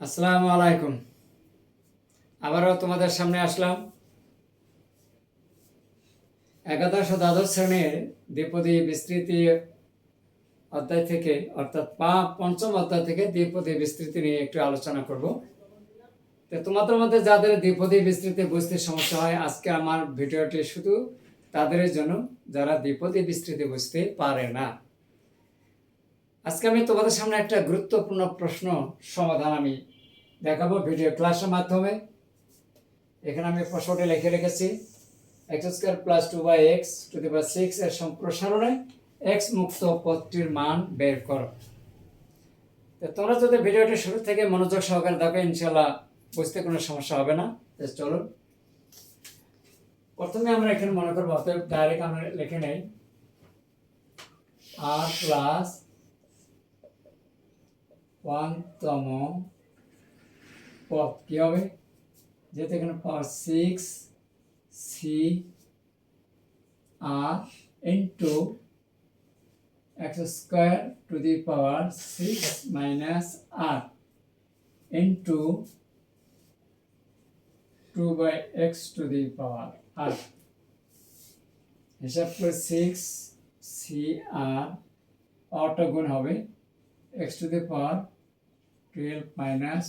আসসালামু আলাইকুম। আবারও তোমাদের সামনে আসলাম। একাদশ ও দ্বাদশ শ্রেণির দ্বিপদী বিস্তৃতি অধ্যায় থেকে, অর্থাৎ পা, পঞ্চম অধ্যায় থেকে দ্বিপদী বিস্তৃতি নিয়ে একটু আলোচনা করব। তো তোমাদের মধ্যে যাদের দ্বিপদী বিস্তৃতি বুঝতে সমস্যা হয়, আজকে আমার ভিডিওটি শুধু তাদের জন্য, যারা দ্বিপদী বিস্তৃতি বুঝতে পারে না। আজকে আমি তোমাদের সামনে একটা গুরুত্বপূর্ণ প্রশ্ন সমাধান আমি দেখাবো ভিডিও ক্লাসের মাধ্যমে। এখানে আমি প্রশ্নটি লিখে রেখেছি। X square plus two by x to the power six এর সম্প্রসারণে এক্স মুক্ত পদটির মান বের করো। তো তোমরা যদি ভিডিওটি শুরু থেকে মনোযোগ সহকারে দেখো ইনশাল্লাহ বুঝতে কোনো সমস্যা হবে না। চলুন। প্রথমে আমরা এখানে মনে করব, অতএব ডাইরেক্ট আমরা লিখে নেই। আর প্লাস ওয়ানতম পদ কী হবে? যেহেতু এখানে power six C r into x square to the power six minus r into two by x to the power r হিসাব করে সিক্স সি আর পাওয়ারটা গুণ হবে x to the power twelve minus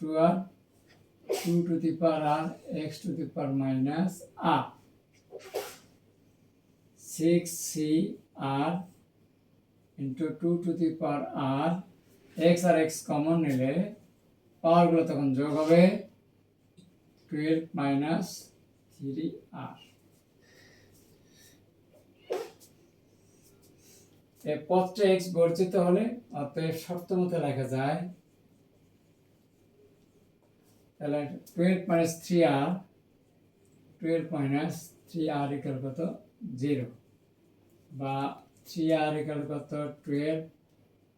two r two to the power r x to the power minus r six C r into two to the power r x common নিলে পাওয়ারগুলো তখন যোগ হবে twelve minus three আর পথটা x বর্জিত হলে অতএব শর্ত মতো লেখা যায়, তাহলে twelve minus three r twelve minus three r equal কত? জিরো বা থ্রি আর ইকাল কত? টুয়েলভ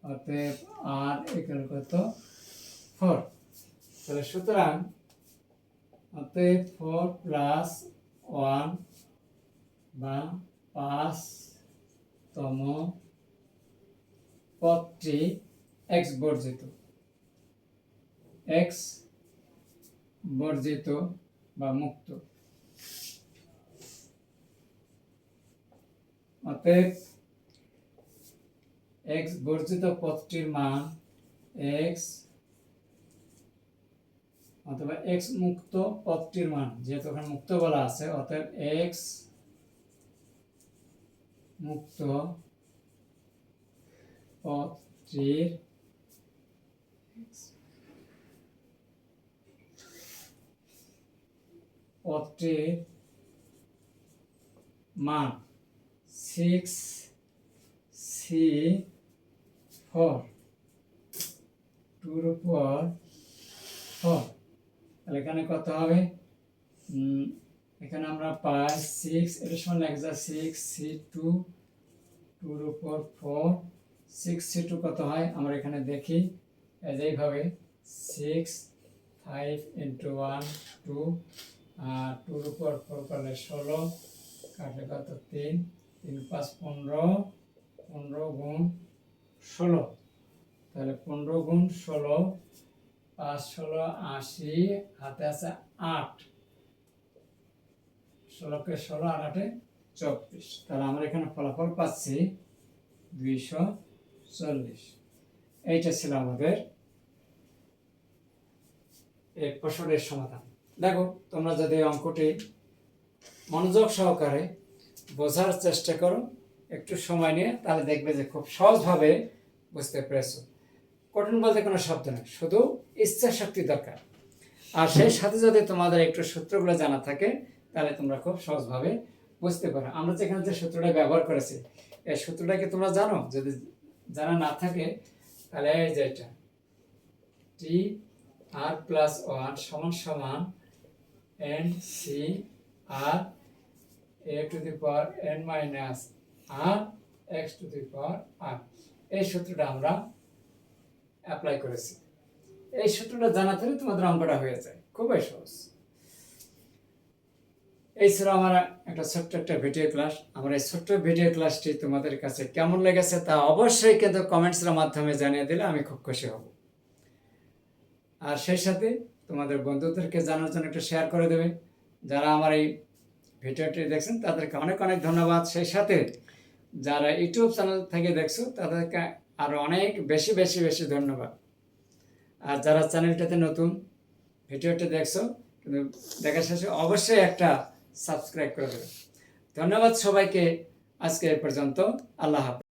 অতএব আর ইকাল কত? ফোর তাহলে সুতরাং অতএব ফোর প্লাস ওয়ান বা পাঁচতম পদটি এক্স বর্জিত। এক্স বর্জিত বা মুক্ত। অতএব এক্স বর্জিত পদটির মান এক্স অথবা এক্স মুক্ত পদটির মান, যেহেতু ওখানে মুক্ত বলা আছে, অতএব এক্স মুক্ত পদটির পদটির মান সিক্স সি ফোর টুর উপর ফোর তাহলে এখানে কত হবে? এখানে আমরা পাই সিক্স এর সমান লেখা যায় সিক্স সি টু টুর উপর ফোর সিক্স সি টু কত হয়? আমরা এখানে দেখি এইভাবে six five into one two আর টুর উপর ফোর করলে ষোলো, কাটলে কত? তিন তিন পাঁচ পনেরো পনেরো গুণ ষোলো। তাহলে পনেরো গুণ ষোলো পাঁচ ষোলো আশি, হাতে আছে আট। ষোলোকে ষোলো আর আটে চব্বিশ। তাহলে আমরা এখানে ফলাফল পাচ্ছি দুইশো চল্লিশ। এইটা ছিল আমাদের প্রশ্নের সমাধান। দেখো, তোমরা যদি অঙ্কটি মনোযোগ সহকারে বোঝার চেষ্টা করো, একটু সময় নিয়ে, তাহলে দেখবে যে খুব সহজভাবে বুঝতে পেরেছ। কঠিন বলতে কোনো শব্দ নেই, শুধু ইচ্ছা শক্তি দরকার। আর সেই সাথে যদি তোমাদের একটু সূত্রগুলো জানা থাকে, তাহলে তোমরা খুব সহজভাবে বুঝতে পারো। আমরা যেখানে যে সূত্রটা ব্যবহার করেছি, এই সূত্রটা কি তোমরা জানো? যদি জানা না থাকে, তাহলে এটা। টি আর প্লাস ওয়ান সমান সমান n C r a to the power n minus r x to the power r এই সূত্রটা আমরা অ্যাপ্লাই করেছি। এই সূত্রটা জানা থাকলে তোমাদের অঙ্কটা হয়ে যায়। খুবই সহজ। এই ছিল আমার একটা ছোট্ট একটা ভিডিও ক্লাস আমার এই ছোট্ট ভিডিও ক্লাসটি তোমাদের কাছে কেমন লেগেছে তা অবশ্যই কিন্তু কমেন্টসের মাধ্যমে জানিয়ে দিলে আমি খুব খুশি হব। আর সেই সাথে তোমাদের বন্ধুদেরকে জানার জন্য একটু শেয়ার করে দেবে। যারা আমার এই ভিডিওটি দেখছেন, তাদেরকে অনেক অনেক ধন্যবাদ। সেই সাথে যারা ইউটিউব চ্যানেল থেকে দেখছ, তাদেরকে আরও অনেক বেশি বেশি বেশি ধন্যবাদ। আর যারা চ্যানেলটাতে নতুন ভিডিওটি দেখছ, কিন্তু দেখা শেষে অবশ্যই একটা সাবস্ক্রাইব করে দেবে। ধন্যবাদ সবাইকে। আজকে এ পর্যন্ত। আল্লাহ হাফেজ।